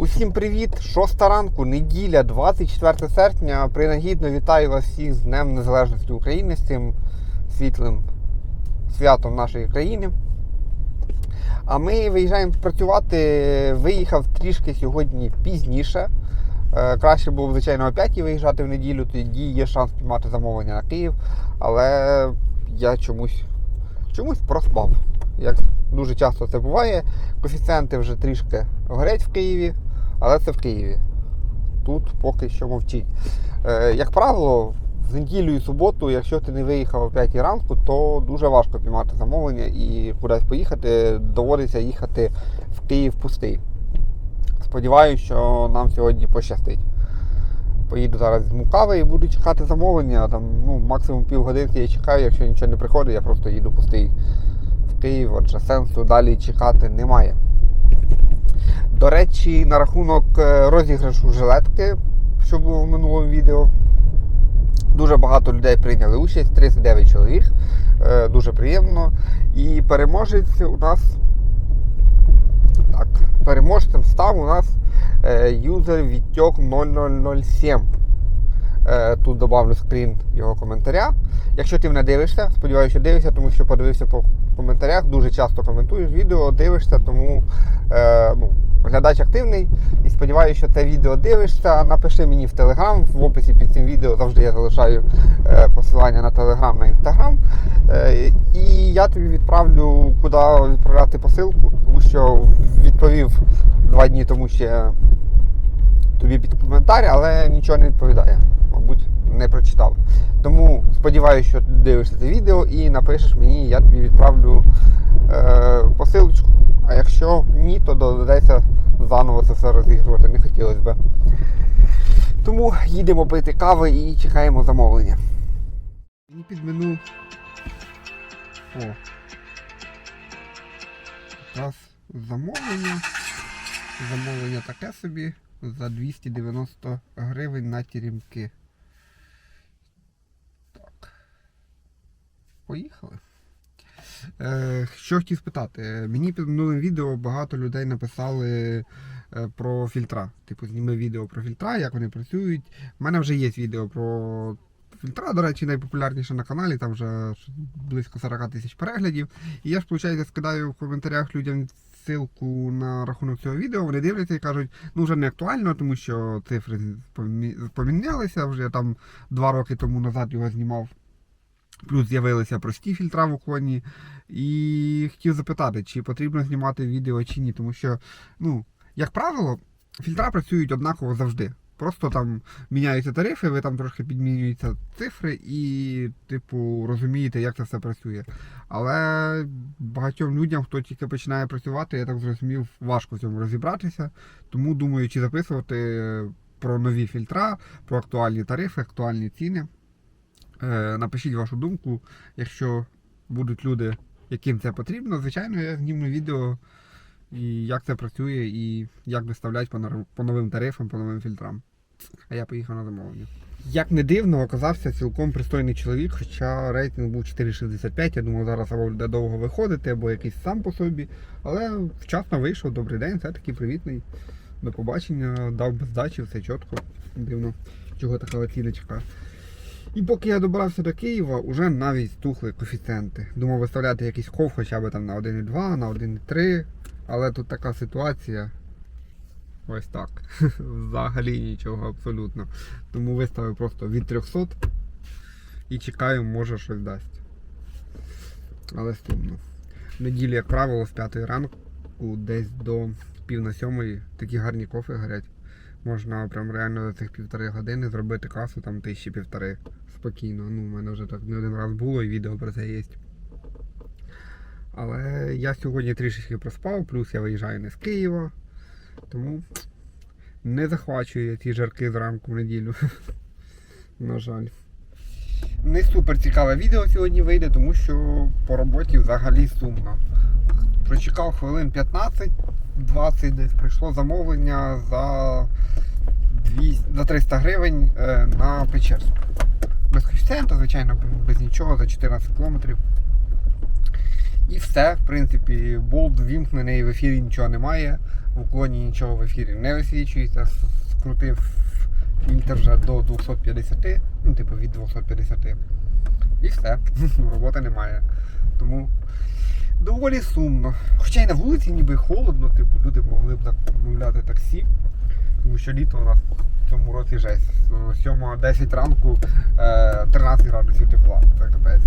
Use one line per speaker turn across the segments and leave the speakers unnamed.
Усім привіт! Шоста ранку, неділя, 24 серпня. Принагідно вітаю вас всіх з Днем Незалежності України, з цим світлим святом нашої країни. А ми виїжджаємо працювати. Виїхав трішки сьогодні пізніше. Е, Краще було звичайно, о 5 виїжджати в неділю, тоді є шанс піймати замовлення на Київ. Але я чомусь, чомусь проспав. Як дуже часто це буває. Коефіцієнти вже трішки горять в Києві, але це в Києві. Тут поки що мовчить. Е, як правило, в неділю і суботу, якщо ти не виїхав о 5 ранку, то дуже важко піймати замовлення і кудись поїхати. Доводиться їхати в Київ пустий. Сподіваюся, що нам сьогодні пощастить. Поїду зараз з Мукави і буду чекати замовлення. Там, ну, максимум півгодинки я чекаю, якщо нічого не приходить, я просто їду пустий в Київ, отже сенсу далі чекати немає. До речі, на рахунок е, розіграшу жилетки, що було в минулому відео. Дуже багато людей прийняли участь, 39 чоловік. Е, Дуже приємно. І переможець у нас. Так, переможцем став у нас е, юзер Вітьок 0007. Е, Тут добавлю скрін його коментаря. Якщо ти мене дивишся, сподіваюся, що дивишся, тому що подивився по коментарях, дуже часто коментуєш відео, дивишся, тому е, ну, глядач активний. І сподіваюся, що це відео дивишся. Напиши мені в Телеграм, в описі під цим відео завжди я залишаю е, посилання на Телеграм, на Інстаграм. Е, і я тобі відправлю, куди відправляти посилку, тому що відповів два дні тому ще тобі під коментар, але нічого не відповідає. Мабуть, не прочитав. Тому сподіваюся, що ти дивишся це відео і напишеш мені, я тобі відправлю е, посилочку. А якщо ні, то доведеться заново це все розігрувати, не хотілося б. Тому їдемо пити кави і чекаємо замовлення. І під мену. О. Якраз замовлення. Замовлення таке собі за 290 гривень на тірімки. Так. Поїхали. Е, що хотів спитати? Мені під минулим відео багато людей написали е, про фільтра. Типу, зніми відео про фільтра, як вони працюють. У мене вже є відео про фільтра, до речі, найпопулярніше на каналі, там вже близько 40 тисяч переглядів. І я ж, виходить, скидаю в коментарях людям ссылку на рахунок цього відео. Вони дивляться і кажуть, ну вже не актуально, тому що цифри помі- помінялися. Вже я там два роки тому назад його знімав. Плюс з'явилися прості фільтра в уклоні. І хотів запитати, чи потрібно знімати відео чи ні, тому що, ну, як правило, фільтра працюють однаково завжди. Просто там міняються тарифи, ви там трошки підмінюються цифри і, типу, розумієте, як це все працює. Але багатьом людям, хто тільки починає працювати, я так зрозумів, важко в цьому розібратися. Тому думаю, чи записувати про нові фільтра, про актуальні тарифи, актуальні ціни. Е, Напишіть вашу думку, якщо будуть люди, яким це потрібно. Звичайно, я зніму відео, і як це працює, і як доставляють по, новим тарифам, по новим фільтрам. А я поїхав на замовлення. Як не дивно, оказався цілком пристойний чоловік, хоча рейтинг був 4,65. Я думав, зараз або буде довго виходити, або якийсь сам по собі. Але вчасно вийшов, добрий день, все таки привітний. До побачення, дав без здачі, все чітко. Дивно, чого така оціночка. І поки я добрався до Києва, вже навіть стухли коефіцієнти. Думав виставляти якийсь хов хоча б там на 1,2, на 1,3. Але тут така ситуація. Ось так. Взагалі нічого абсолютно. Тому виставив просто від 300 і чекаю, може щось дасть. Але сумно. В неділю, як правило, з 5 ранку десь до пів на сьомої такі гарні кофе горять. Можна прям реально за цих півтори години зробити касу там тисячі півтори спокійно. Ну, у мене вже так не один раз було і відео про це є. Але я сьогодні трішечки проспав, плюс я виїжджаю не з Києва. Тому не захвачую я ці жарки зранку в неділю. На жаль. Не супер цікаве відео сьогодні вийде, тому що по роботі взагалі сумно. Прочекав хвилин 15-20 десь прийшло замовлення за 200, за 300 гривень е, на Печерську. Без коефіцієнта, звичайно, без нічого, за 14 кілометрів. І все, в принципі, болт вімкнений, в ефірі нічого немає. в уклоні нічого в ефірі не висвічується. Скрутив фільтр вже до 250, ну, типу від 250. І все, роботи немає. Тому доволі сумно. Хоча й на вулиці ніби холодно, типу, люди могли б замовляти таксі, тому що літо у нас в цьому році жесть. 7-10 ранку е, 13 градусів тепла. Це капець.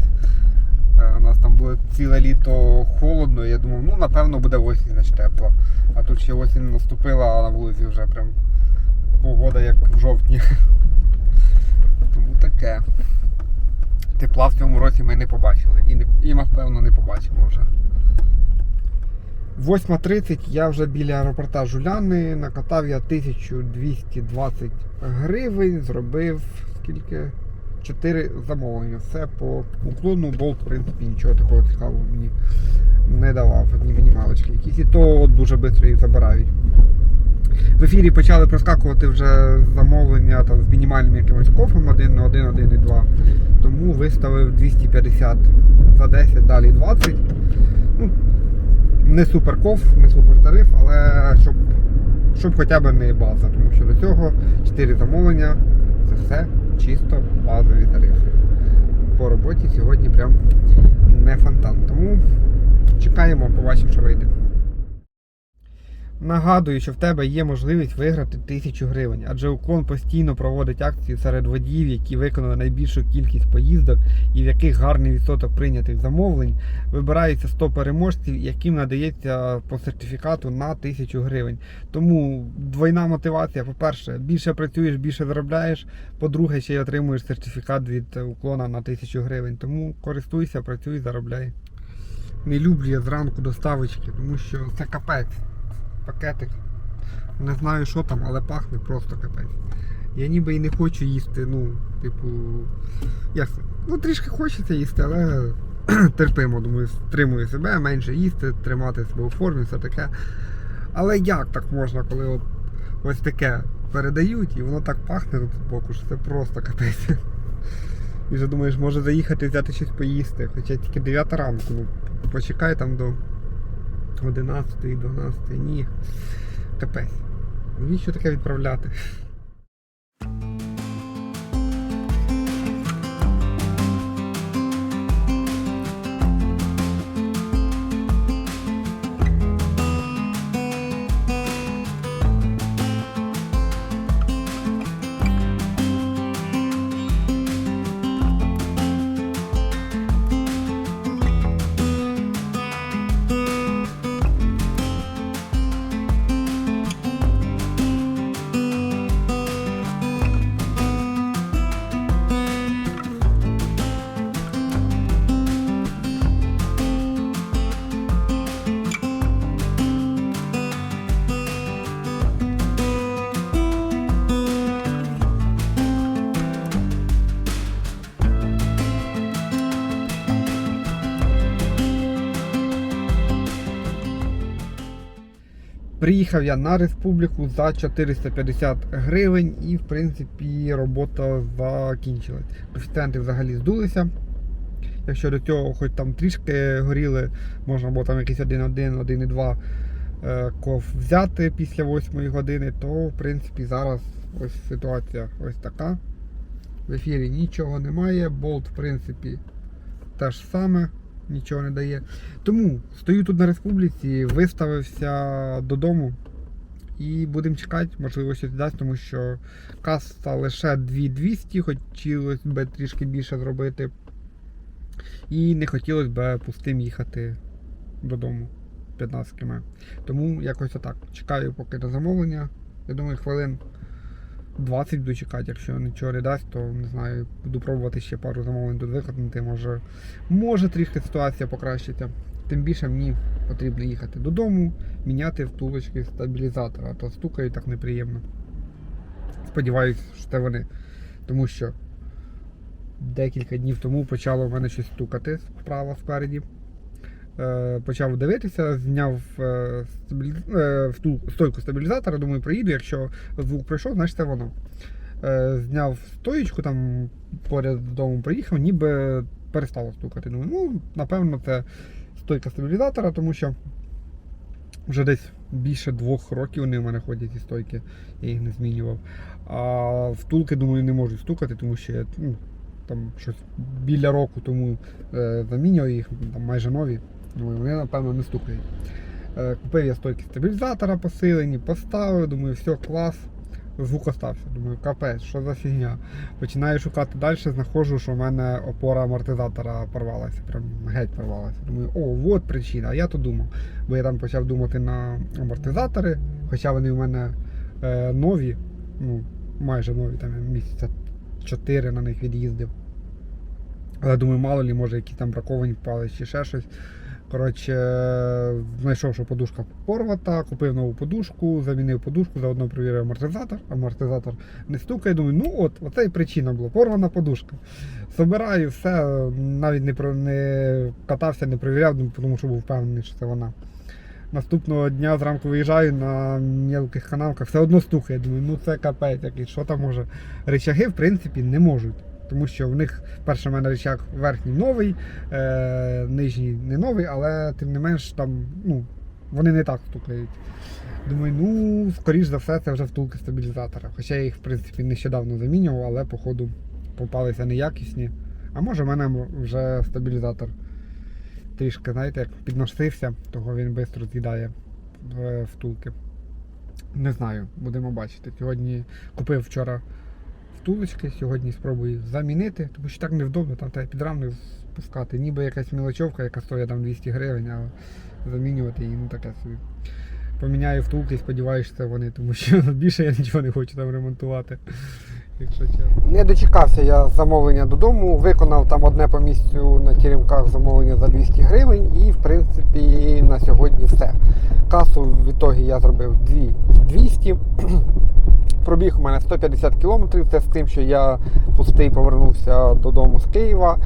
Е, У нас там було ціле літо холодно, я думав, ну напевно буде осінь значить тепло. А тут ще осінь наступила, а на вулиці вже прям погода як в жовтні. Тому таке. Тепла в цьому році ми не побачили. І, не, і напевно не побачимо вже. 8.30 я вже біля аеропорта Жуляни. Накатав я 1220 гривень, зробив скільки? 4 замовлення. Все по уклону, болт, в принципі, нічого такого цікавого мені не давав. Одні мінімалочки якісь. І то дуже швидко їх забирають. В ефірі почали проскакувати вже замовлення там, з мінімальним якимось кофем 1 на 1, 1 і 2. Тому виставив 250 за 10, далі 20. Ну, не супер коф, не супер тариф, але щоб, щоб хоча б не база. Тому що до цього 4 замовлення це все чисто базові тарифи. По роботі сьогодні прям не фонтан. Тому чекаємо, побачимо, що вийде. Нагадую, що в тебе є можливість виграти 1000 гривень, адже уклон постійно проводить акції серед водіїв, які виконали найбільшу кількість поїздок і в яких гарний відсоток прийнятих замовлень. Вибираються 100 переможців, яким надається по сертифікату на 1000 гривень. Тому двойна мотивація: по-перше, більше працюєш, більше заробляєш. По-друге, ще й отримуєш сертифікат від уклона на 1000 гривень. Тому користуйся, працюй, заробляй. Не люблю я зранку доставочки, тому що це капець пакетик. Не знаю, що там, але пахне просто капець. Я ніби і не хочу їсти, ну, типу. Як це? Ну, трішки хочеться їсти, але терпимо, думаю, стримую себе, менше їсти, тримати себе у формі, все таке. Але як так можна, коли от ось таке передають і воно так пахне з боку, що це просто капець. І вже думаєш, може заїхати взяти щось поїсти, хоча тільки 9 ранку, ну почекай там до 11, 12, ні. Капець. Навіщо таке відправляти? Приїхав я на республіку за 450 гривень і, в принципі, робота закінчилась. Коефіцієнти взагалі здулися. Якщо до цього хоч там трішки горіли, можна було там якийсь 1-1, 1,2 е, ков взяти після 8 години, то в принципі зараз ось ситуація ось така. В ефірі нічого немає, болт, в принципі, те ж саме, нічого не дає. Тому стою тут на республіці, виставився додому і будемо чекати, можливо, щось дасть, тому що каса лише 2200, хотілося б трішки більше зробити. І не хотілося б пустим їхати додому 15 км. Тому якось отак. Чекаю поки до замовлення. Я думаю, хвилин 20 буду чекати, якщо нічого не дасть, то не знаю, буду пробувати ще пару замовлень тут виконати. Може, може трішки ситуація покращиться. Тим більше мені потрібно їхати додому, міняти втулочки стабілізатора, а то стукають так неприємно. Сподіваюсь, що це вони. Тому що декілька днів тому почало в мене щось стукати справа спереді. Е, почав дивитися, зняв е, стабілі... е, стойку стабілізатора, думаю, приїду, якщо звук пройшов, значить це воно. Зняв стоїчку, там поряд з домом приїхав, ніби перестало стукати. Думаю, ну, напевно, це стойка стабілізатора, тому що Вже десь більше двох років вони в мене ходять ці стойки, я їх не змінював. А втулки, думаю, не можуть стукати, тому що я ну, там щось біля року тому замінював їх, там майже нові. Думаю, вони, напевно, не стукають. Е, купив я стойки стабілізатора посилені, поставив, думаю, все, клас. Звук остався. Думаю, капець, що за фігня. Починаю шукати далі, знаходжу, що в мене опора амортизатора порвалася. Прям геть порвалася. Думаю, о, от причина. А я то думав. Бо я там почав думати на амортизатори, хоча вони в мене е, нові, ну, майже нові, там місяця 4 на них від'їздив. Але думаю, мало лі, може якісь там браковані впали чи ще щось. Коротше, знайшов, що подушка порвата, купив нову подушку, замінив подушку, заодно перевірив амортизатор. Амортизатор не стукає. Думаю, ну от, оце і причина була, порвана подушка. Собираю все, навіть не, не катався, не перевіряв, тому що був впевнений, що це вона. Наступного дня зранку виїжджаю на мілких канавках, все одно стукає. Думаю, ну це капець якийсь, що там може. Речаги, в принципі, не можуть. Тому що в них перше в мене речаг верхній новий, е, нижній не новий, але тим не менш там, ну, вони не так стукають. Думаю, ну, скоріш за все, це вже втулки стабілізатора. Хоча я їх, в принципі, нещодавно замінював, але походу попалися неякісні. А може в мене вже стабілізатор трішки, знаєте, як підносився, того він швидко з'їдає е, втулки. Не знаю, будемо бачити. Сьогодні купив вчора втулочки, сьогодні спробую замінити, тому що так невдобно, там треба підрамник спускати. Ніби якась мілочовка, яка стоїть там 200 гривень, а замінювати її, ну таке собі. Поміняю втулки сподіваюся, це вони, тому що більше я нічого не хочу там ремонтувати. Якщо чесно. Не дочекався я замовлення додому, виконав там одне по місцю на теремках замовлення за 200 гривень і в принципі на сьогодні все. Касу в ітогі я зробив 200. Пробіг у мене 150 км, це з тим, що я пустий повернувся додому з Києва.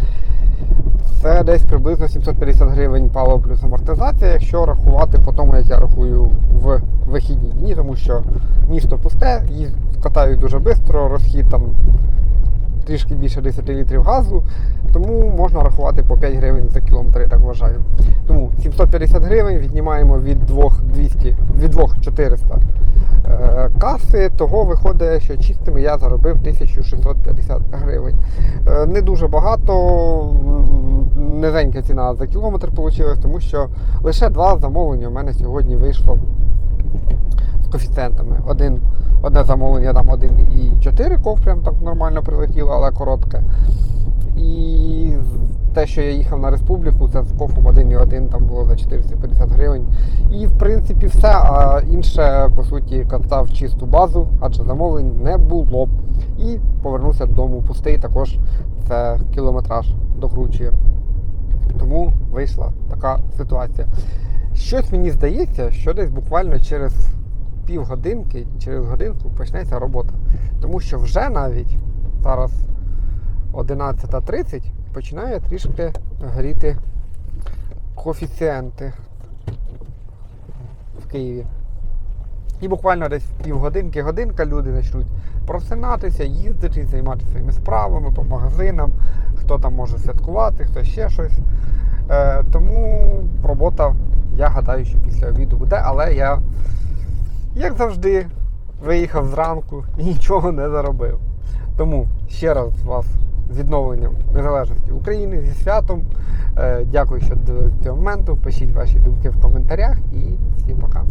Це десь приблизно 750 гривень паливо плюс амортизація, якщо рахувати по тому, як я рахую в вихідні дні, тому що місто пусте, їзд катаю дуже швидко, розхід там трішки більше 10 літрів газу, тому можна рахувати по 5 гривень за кілометр, я так вважаю. Тому 750 гривень віднімаємо від 2200, від 2400 е, каси, того виходить, що чистими я заробив 1650 гривень. Е, Не дуже багато, низенька ціна за кілометр вийшла, тому що лише два замовлення у мене сьогодні вийшло коефіцієнтами. Один, одне замовлення там 1,4 ков, прям так нормально прилетіло, але коротке. І те, що я їхав на республіку, це з кофом 1,1 там було за 450 гривень. І в принципі все. А інше, по суті, катав чисту базу, адже замовлень не було. І повернувся додому пустий, також це кілометраж докручує. Тому вийшла така ситуація. Щось мені здається, що десь буквально через півгодинки, через годинку почнеться робота. Тому що вже навіть зараз 11.30 починає трішки горіти коефіцієнти в Києві. І буквально десь півгодинки, годинка люди почнуть просинатися, їздити, займатися своїми справами по магазинам, хто там може святкувати, хто ще щось. Е, тому робота, я гадаю, що після обіду буде, але я, як завжди, виїхав зранку і нічого не заробив. Тому ще раз вас з відновленням незалежності України зі святом. Е, дякую, що дивилися цього моменту. Пишіть ваші думки в коментарях і всім пока.